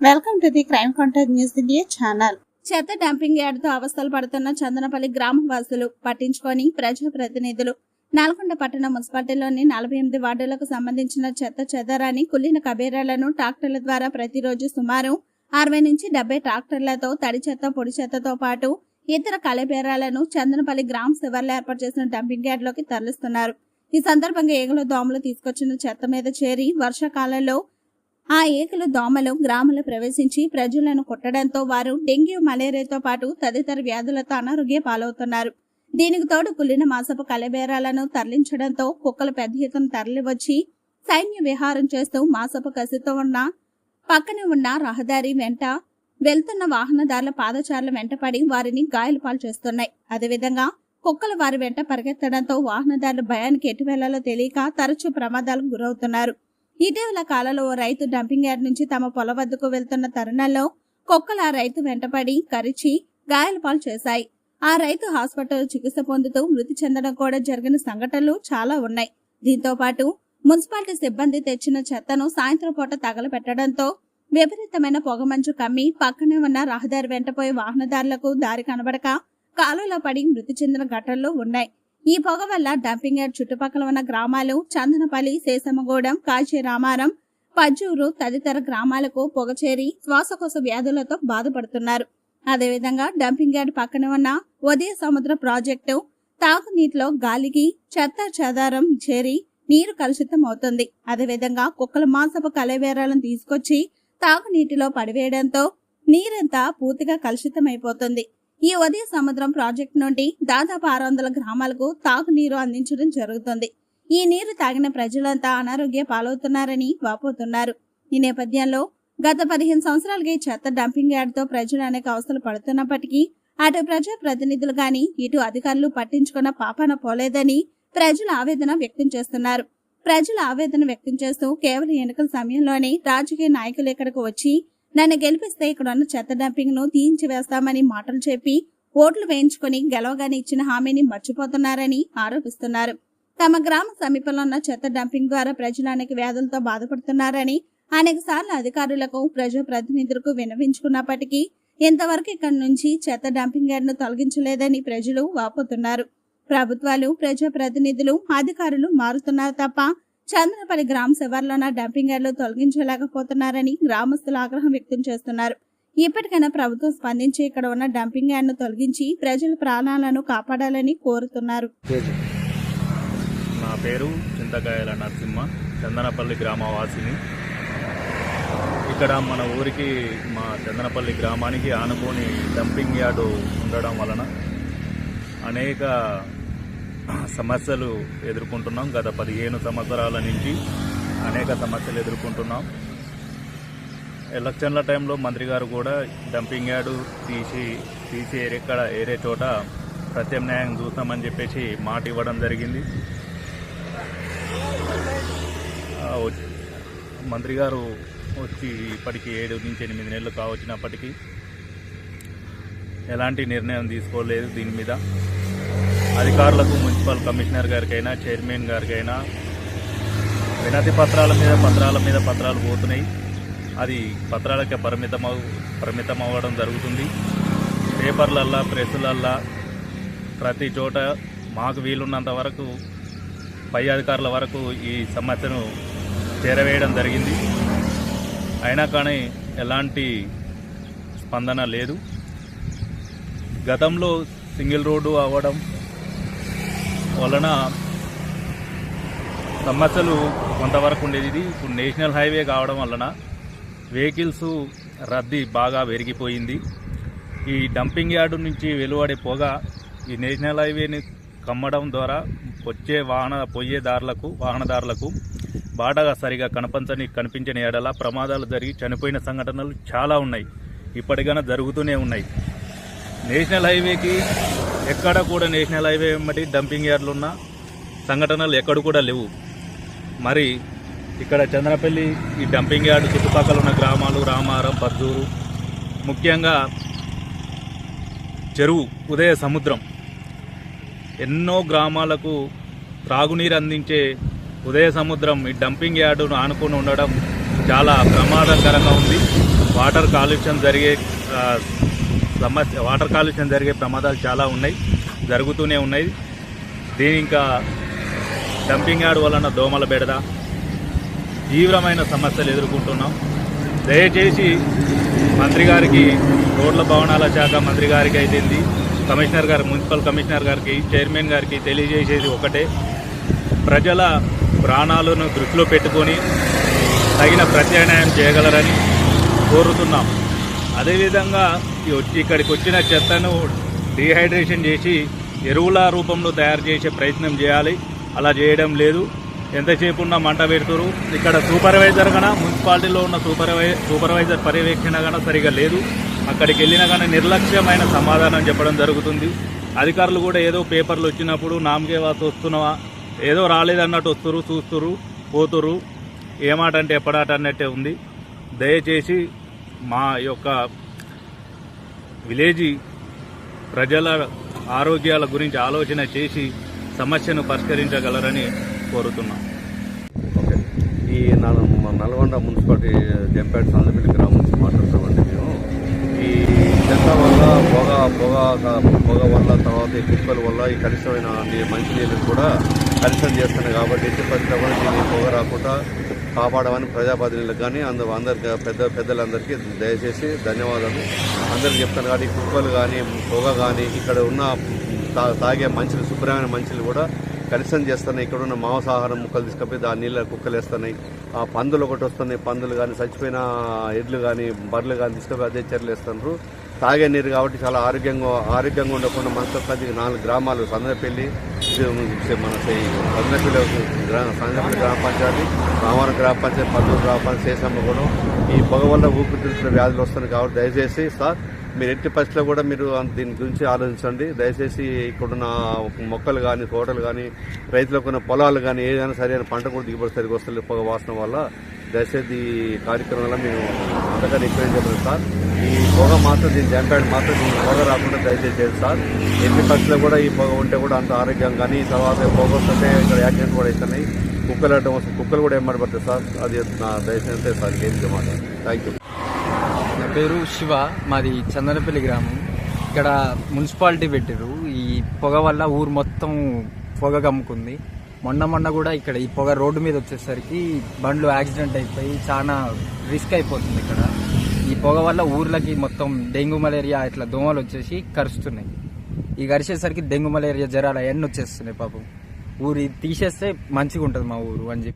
Welcome to the crime contact news India channel. చెత్త dumping యార్డ్తో అవస్థలు పడుతున్న చందనపల్లి గ్రామ వాసులు పట్టించుకొని ప్రజాప్రతినిధులు నల్గొండ పట్టణ మున్సిపాలిటీలోని నలభై ఎనిమిది వార్డులకు సంబంధించిన చెత్త చెదరాని కుళ్ళిన కబేరాలను ట్రాక్టర్ల ద్వారా ప్రతిరోజు సుమారు అరవై నుంచి డెబ్బై ట్రాక్టర్లతో తడి చెత్త పొడి చెత్తతో పాటు ఇతర కలబేరాలను చందనపల్లి గ్రామ శివర్లో ఏర్పాటు చేసిన డంపింగ్ యార్డ్లోకి తరలిస్తున్నారు. ఈ సందర్భంగా ఏగుల దోమలు తీసుకొచ్చిన చెత్త మీద చేరి వర్షాకాలంలో ఆ ఏకలు దోమలు గ్రామంలో ప్రవేశించి ప్రజలను కొట్టడంతో వారు డెంగ్యూ మలేరియాతో పాటు తదితర వ్యాధులతో అనారోగ్య పాలవుతున్నారు. దీనికి తోడు కుళ్ళిన మాసపు కలబేరాలను తరలించడంతో కుక్కలు పెద్ద ఎత్తున తరలివచ్చి సైన్య విహారం చేస్తూ మాసపు కసితో ఉన్న పక్కనే ఉన్న రహదారి వెంట వెళ్తున్న వాహనదారుల పాదచారుల వెంటపడి వారిని గాయాలు పాలు చేస్తున్నాయి. అదేవిధంగా కుక్కలు వారి వెంట పరిగెత్తడంతో వాహనదారుల భయానికి ఎటు వెళ్ళాలో తెలియక తరచూ ప్రమాదాలకు గురవుతున్నారు. ఇటీవల కాలంలో ఓ రైతు డంపింగ్ యార్డ్ నుంచి తమ పొల వద్దకు వెళ్తున్న తరుణంలో కుక్కలు ఆ రైతు వెంటపడి కరిచి గాయాలపాలు చేశాయి. ఆ రైతు హాస్పిటల్ చికిత్స పొందుతూ మృతి చెందడం కూడా జరిగిన సంఘటనలు చాలా ఉన్నాయి. దీంతో పాటు మున్సిపాలిటీ సిబ్బంది తెచ్చిన చెత్తను సాయంత్రం పూట తగలబెట్టడంతో విపరీతమైన పొగమంచు కమ్మి పక్కనే ఉన్న రహదారి వెంటపోయే వాహనదారులకు దారి కనబడక కాలువలో పడి మృతి చెందిన ఘటనలు ఉన్నాయి. ఈ పొగ వల్ల డంపింగ్ యార్డ్ చుట్టుపక్కల ఉన్న గ్రామాలు చందనపల్లి శేషమగూడెం కాశీరామారం పజ్జూరు తదితర గ్రామాలకు పొగ చేరి శ్వాసకోశ వ్యాధులతో బాధపడుతున్నారు. అదేవిధంగా డంపింగ్ యార్డ్ పక్కన ఉన్న ఉదయ సముద్ర ప్రాజెక్టు తాగునీటిలో గాలికి చెత్త చెదారం చేరి నీరు కలుషితం అవుతుంది. అదేవిధంగా కుక్కల మాంసపు కలవేరాలను తీసుకొచ్చి తాగునీటిలో పడివేయడంతో నీరంతా పూర్తిగా కలుషితమైపోతుంది. ఈ ఉదయ సముద్రం ప్రాజెక్టు నుండి దాదాపు ఆరు వందల గ్రామాలకు తాగునీరు అందించడం జరుగుతుంది. ఈ నీరు తాగిన ప్రజలంతా అనారోగ్య పాలవుతున్నారని వాపోతున్నారు. ఈ నేపథ్యంలో గత పదిహేను సంవత్సరాలుగా ఈ చెత్త డంపింగ్ యార్డ్తో ప్రజలు అనేక అవస్థలు పడుతున్నప్పటికీ అటు ప్రజా ప్రతినిధులు గాని ఇటు అధికారులు పట్టించుకున్న పాపాన పోలేదని ప్రజలు ఆవేదన వ్యక్తం చేస్తున్నారు. ప్రజలు ఆవేదన వ్యక్తం చేస్తూ కేవలం ఎన్నికల సమయంలోనే రాజకీయ నాయకులు ఇక్కడకు వచ్చి నన్ను గెలిపిస్తే ఇక్కడ ఉన్న చెత్త డంపింగ్ను తీయించి వేస్తామని మాటలు చెప్పి ఓట్లు వేయించుకుని గెలవగానే ఇచ్చిన హామీని మర్చిపోతున్నారని ఆరోపిస్తున్నారు. తమ గ్రామ సమీపంలో ఉన్న చెత్త డంపింగ్ ద్వారా ప్రజలు అనేక వ్యాధులతో బాధపడుతున్నారని అనేక సార్లు అధికారులకు ప్రజా ప్రతినిధులకు విన్నవించుకున్నప్పటికీ ఇంతవరకు ఇక్కడ నుంచి చెత్త డంపింగ్ యార్డ్ను తొలగించలేదని ప్రజలు వాపోతున్నారు. ప్రభుత్వాలు ప్రజా ప్రతినిధులు అధికారులు మారుతున్నారు తప్ప చంద్రపల్లి గ్రామ శివార్లోన డంపింగ్ యార్డ్లు తొలగించలేకపోతున్నారని గ్రామస్తులు ఆగ్రహం వ్యక్తం చేస్తున్నారు. ఇప్పటికైనా ప్రభుత్వం స్పందించి ఇక్కడ ఉన్న డంపింగ్ యార్డ్ను తొలగించి ప్రజల ప్రాణాలను కాపాడాలని కోరుతున్నారు. నా పేరు చింతకాయల నరసింహ చందనపల్లి గ్రామవాసిని. ఇక్కడ మన ఊరికి మా చందనపల్లి గ్రామానికి ఆనుకొని డంపింగ్ యార్డు ఉండడం వలన అనేక సమస్యలు ఎదుర్కొంటున్నాం. గత పదిహేను సంవత్సరాల నుంచి అనేక సమస్యలు ఎదుర్కొంటున్నాం. ఎలక్షన్ల టైంలో మంత్రి గారు కూడా డంపింగ్ యార్డు తీసి తీసి ఎక్కడ ఏరే చోట ప్రత్యామ్నాయం చూస్తామని చెప్పేసి మాట ఇవ్వడం జరిగింది. మంత్రి గారు వచ్చి ఇప్పటికి ఏడు నుంచి ఎనిమిది నెలలు కావచ్చినప్పటికీ ఎలాంటి నిర్ణయం తీసుకోలేదు దీని మీద. అధికారులకు మున్సిపల్ కమిషనర్ గారికైనా చైర్మన్ గారికైనా వినతి పత్రాల మీద పత్రాల మీద పత్రాలు పోతున్నాయి. అది పత్రాలకే పరిమితం అవ్- పరిమితం అవ్వడం జరుగుతుంది. పేపర్లల్లా ప్రెస్లల్లా ప్రతి చోట మాకు వీలున్నంత వరకు పై అధికారుల వరకు ఈ సమస్యను చేరవేయడం జరిగింది. అయినా కానీ ఎలాంటి స్పందన లేదు. గతంలో సింగిల్ రోడ్డు అవ్వడం వలన సమస్యలు కొంతవరకు ఉండేది ఇది. ఇప్పుడు నేషనల్ హైవే కావడం వలన వెహికల్స్ రద్దీ బాగా పెరిగిపోయింది. ఈ డంపింగ్ యార్డు నుంచి వెలువడే పొగ ఈ నేషనల్ హైవేని కమ్మడం ద్వారా వచ్చే వాహన పోయే దారులకు వాహనదారులకు బాటగా సరిగా కనపంచని కనిపించని ఏడల ప్రమాదాలు జరిగి చనిపోయిన సంఘటనలు చాలా ఉన్నాయి. ఇప్పటికైనా జరుగుతూనే ఉన్నాయి. నేషనల్ హైవేకి ఎక్కడ కూడా నేషనల్ హైవే వెంబడి డంపింగ్ యార్డులు ఉన్న సంఘటనలు ఎక్కడ కూడా లేవు. మరి ఇక్కడ చంద్రపల్లి ఈ డంపింగ్ యార్డు చుట్టుపక్కల ఉన్న గ్రామాలు రామారం పద్దూరు ముఖ్యంగా చెరువు ఉదయ సముద్రం. ఎన్నో గ్రామాలకు త్రాగునీరు అందించే ఉదయ సముద్రం ఈ డంపింగ్ యార్డును ఆనుకొని ఉండడం చాలా ప్రమాదకరంగా ఉంది. వాటర్ కాలుష్యం జరిగే సమస్య వాటర్ కాలుష్యం జరిగే ప్రమాదాలు చాలా ఉన్నాయి జరుగుతూనే ఉన్నాయి. దీని ఇంకా డంపింగ్ యార్డ్ వలన దోమల బెడద తీవ్రమైన సమస్యలు ఎదుర్కొంటున్నాం. దయచేసి మంత్రి గారికి రోడ్ల భవనాల శాఖ మంత్రి గారికి అయితేంది కమిషనర్ గారు మున్సిపల్ కమిషనర్ గారికి చైర్మన్ గారికి తెలియజేసేది ఒకటే. ప్రజల ప్రాణాలను దృష్టిలో పెట్టుకొని తగిన ప్రత్యామ్నాయం చేయగలరని కోరుతున్నాం. అదేవిధంగా ఇక్కడికి వచ్చిన చెత్తను డీహైడ్రేషన్ చేసి ఎరువుల రూపంలో తయారు చేసే ప్రయత్నం చేయాలి. అలా చేయడం లేదు. ఎంతసేపు ఉన్న మంట పెడుతురు? ఇక్కడ సూపర్వైజర్ కన్నా మున్సిపాలిటీలో ఉన్న సూపర్వై సూపర్వైజర్ పర్యవేక్షణ కన్నా సరిగా లేదు. అక్కడికి వెళ్ళిన కానీ నిర్లక్ష్యమైన సమాధానం చెప్పడం జరుగుతుంది. అధికారులు కూడా ఏదో పేపర్లు వచ్చినప్పుడు నామకే వాసు వస్తున్నావా? ఏదో రాలేదన్నట్టు వస్తురు చూస్తురు పోతురు ఏమాట అంటే ఎప్పడాట అన్నట్టే ఉంది. దయచేసి మా యొక్క విలేజీ ప్రజల ఆరోగ్యాల గురించి ఆలోచన చేసి సమస్యను పరిష్కరించగలరని కోరుతున్నాం. ఓకే. ఈ నల్గొండ మున్సిపాలిటీ జంపేట సందపల్లి గ్రామం నుంచి మాట్లాడుతామండి మేము. ఈ చెత్త వల్ల పొగ పొగ పొగ వల్ల తర్వాత ఈ కుక్కల వల్ల ఈ కలుషమైన మంచినీళ్ళు కూడా కలుషితం చేస్తున్నాయి కాబట్టి ఎట్టి పరిస్థితుల్లో కూడా దీన్ని పొగ రాకుండా కాపాడమని ప్రజాప్రతినిధులకు కానీ అందు అందరికి పెద్ద పెద్దలందరికీ దయచేసి ధన్యవాదాలు. అందరికి చెప్తాను కానీ కుక్కలు కానీ పొగ కానీ ఇక్కడ ఉన్న తా- తాగే మంచులు శుభ్రమైన మంచులు కూడా కలుషితం చేస్తున్నాయి. ఇక్కడ ఉన్న మాంసాహారం ముక్కలు తీసుకపోయి దాని నీళ్ళ కుక్కలు వేస్తున్నాయి ఆ పందులు ఒకటి వస్తున్నాయి. పందులు కానీ చచ్చిపోయిన ఎడ్లు కానీ బర్రెలు కానీ తీసుకపోయి అదే చర్యలు వేస్తున్నారు. తాగే నీరు కాబట్టి చాలా ఆరోగ్యంగా ఆరోగ్యంగా ఉండకుండా మనతో నాలుగు గ్రామాలు సందపల్లి మన సందపల్లి గ్రామ గ్రామ పంచాయతీ రామవరం గ్రామ పంచాయతీ పల్లూరు గ్రామ పంచాయతీ శేషమ్మగూడెం ఈ పొగ వల్ల ఊపిరితిత్తుల వ్యాధులు వస్తున్నాయి కాబట్టి దయచేసి సార్ మీరు ఎట్టి పరిస్థితిలో కూడా మీరు దీని గురించి ఆలోచించండి. దయచేసి ఇక్కడున్న మొక్కలు కానీ తోటలు కానీ రైతులకు ఉన్న పొలాలు కానీ ఏదైనా సరైన పంట కూడా దిగుబడి సరిగ్గా వస్తుంది పొగ వాసన వల్ల దయచేసి ఈ కార్యక్రమంలో మేము అంతగా రిక్వెస్ట్ చెప్పారు సార్. ఈ పొగ మాత్రం దీని జంపాడు మాత్రం దీని పొగ రాకుండా దయచేసి చేయండి సార్. ఎన్ని పరిస్థితుల్లో కూడా ఈ పొగ ఉంటే కూడా అంత ఆరోగ్యం కానీ తర్వాత పొగ వస్తుంటే ఇక్కడ యాక్సిడెంట్ కూడా అవుతున్నాయి. కుక్కలు అడ్డం వస్తుంది కుక్కలు కూడా ఏమాట పడతాయి సార్. అది నా దయచేసి సార్. ఏం మాట థ్యాంక్ యూ నా పేరు శివ మాది చందనపల్లి గ్రామం. ఇక్కడ మున్సిపాలిటీ పెట్టారు ఈ పొగ వల్ల ఊరు మొత్తం పొగ కమ్ముకుంది మొన్న మొన్న కూడా ఇక్కడ ఈ పొగ రోడ్డు మీద వచ్చేసరికి బండ్లు యాక్సిడెంట్ అయిపోయి చాలా రిస్క్ అయిపోతుంది ఇక్కడ. ఈ పొగ వల్ల ఊర్లకి మొత్తం డెంగ్యూ మలేరియా ఇట్లా దోమలు వచ్చేసి కరుస్తున్నాయి. ఈ కరిచేసరికి డెంగ్యూ మలేరియా జ్వరాలు అవన్నీ వచ్చేస్తున్నాయి పాపం. ఊరి తీసేస్తే మంచిగా ఉంటుంది మా ఊరు అని చెప్పి